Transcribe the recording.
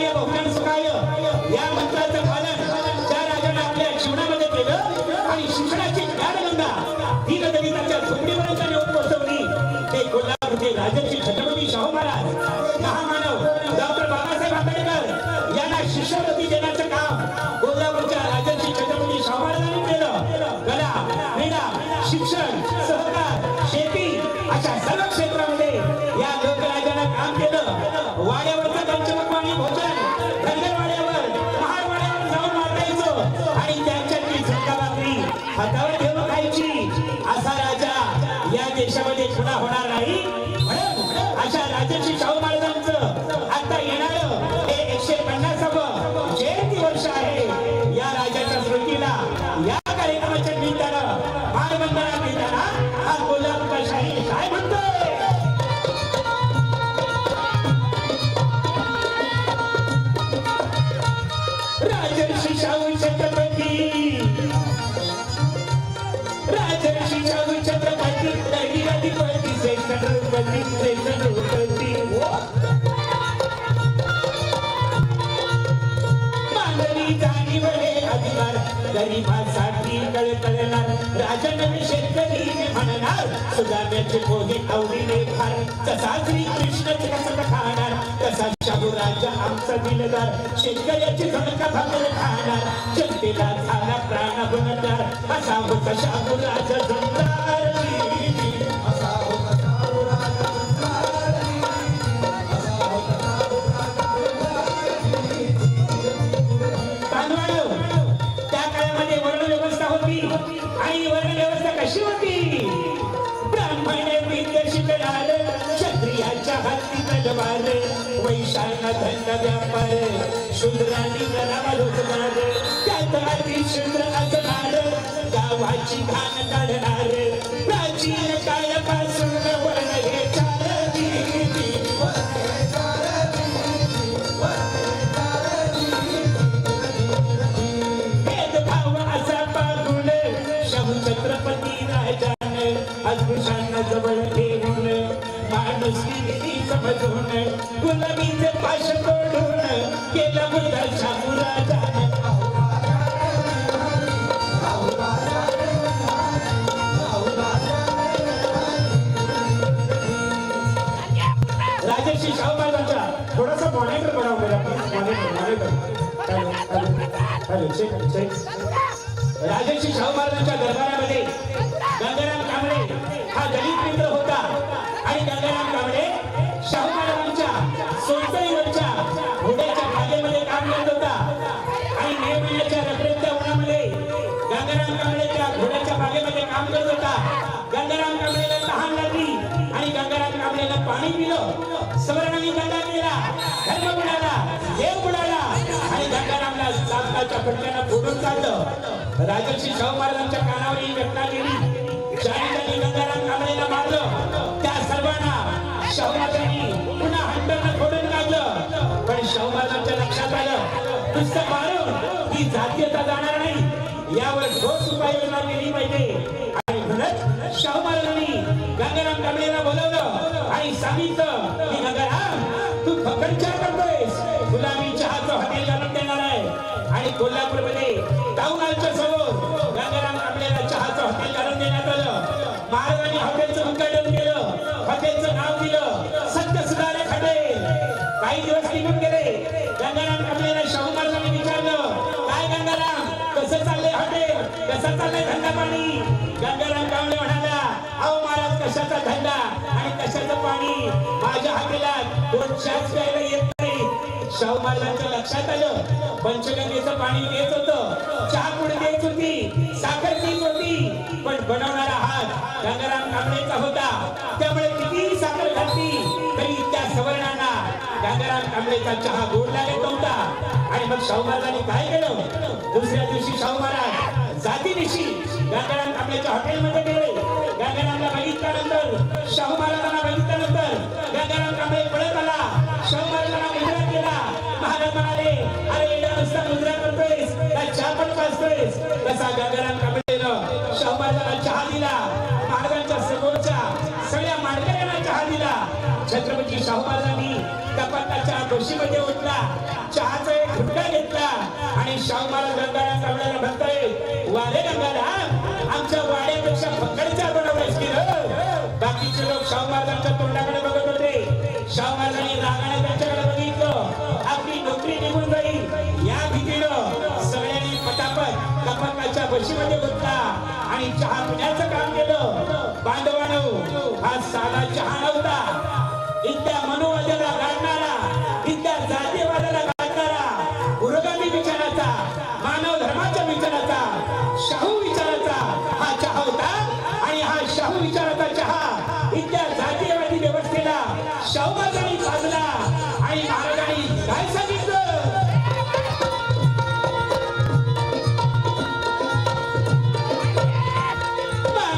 सहकार्य भक्तांचं सहकार्य या मंत्राचं पालन त्या राजाने आपल्या जीवनामध्ये केलं आणि शिक्षणाची ज्ञानगंगा ही नदरी त्याच्या झोपडीपर्यंत पोहोचवली ते कोल्हापूरचे राजाची छत्रपती शाहू गरिबासाठी कळकळणार राजन शेतकरी म्हणणार सुदाम्याचे पोहे आवडीने फार. तसा श्री कृष्ण कसं खाणार तसा शाहू राजा आमचा दिलदार. शेतकऱ्याची झणका भाकर खाणार जनतेला झाला प्राण बनणार. असा होता शाहू राजा जमदार धन्य व्यापारे शुद्राणी गरावा लोकणार त्यात आधी शुद्र असणार गावाची घाण काढणार प्राचीन काळापासून भेदभाव असा पाहून शाहू छत्रपती राजाने अद्भुत राजर्षी शाहू महाराजांच्या दरबारामध्ये गंगाराम कांबळे हा दलित मित्र होता आणि गंगाराम कांबळे शाहू महाराजांच्या सोनसईवरच्या घोड्याच्या बागेमध्ये काम करत होता आणि मे महिन्याच्या रखरेच्या उन्हामध्ये गंगाराम कांबळेच्या घोड्याच्या बागेमध्ये काम करत होता गंगाराम कांबळेला तहान लागली आणि गंगाराम कांबळेला पाणी पिलं. सवर्णाने गंगा केला. धर्म सापकाच्या फटक्यानं फोडून काढलं राजर्षी शाहू महाराजांच्या कानावर ही घटना गेली ज्याने त्यांनी गंगाराम कांबळेला मारलं त्या सर्वांना शाहू महाराजांनी पुन्हा हंडरनं फोडून काढलं. पण शाहू महाराजांच्या लक्षात आलं नुसतं मारून ही जातीयता जाणार नाही. यावर ठोस उपाययोजना केली पाहिजे. कोल्हापूरमध्ये टाऊन समोर गंगाराम आपल्याला चहाचं हॉटेल घालून देण्यात आलं. महाराजांनी हॉटेलचं उद्घाटन केलं. हॉटेलचं नाव दिलं. सत्य सुधारक हॉटेल काही दिवस निघून गेले. गंगाराम आपल्याला शाहू महाराजांनी विचारलं काय गंगाराम कसं चाललंय हॉटेल? कसं चाललंय धंदा पाणी? गंगाराम कांबळे म्हणाला अहो महाराज कशाचा धंदा आणि कशाचं पाणी? माझ्या हॉटेलात दोन शास प्यायला शाहू महाराजांच्या लक्षात आलं. पंचगंगेचं पाणी देत होतं. चहा पुढे देत होती? साखर देत होती. पण बनवणारा हात गंगाराम कांबळेचा होता. त्यामुळे किती साखर घातली तरी त्या सवर्णांना गंगाराम कांबळेचा चहा गोड लागत नव्हता. आणि मग शाहू महाराजांनी काय केलं? दुसऱ्या दिवशी शाहू महाराज जातीनिशी गंगाराम कांबळेच्या हॉटेलमध्ये गेले. गंगारामला बघितल्यानंतर शाहू महाराजांना बघितल्यानंतर पण तसा गंगाराम कांबळेनं शाहू महाराजांना चहा दिला महाराजांच्या समोरच्या सगळ्या मांडकऱ्यांना चहा दिला छत्रपती शाहू महाराजांनी कपाटाच्या बशीमध्ये उठला चहाचा एक घुटका घेतला आणि शाहू महाराज गंगाराम कांबळेला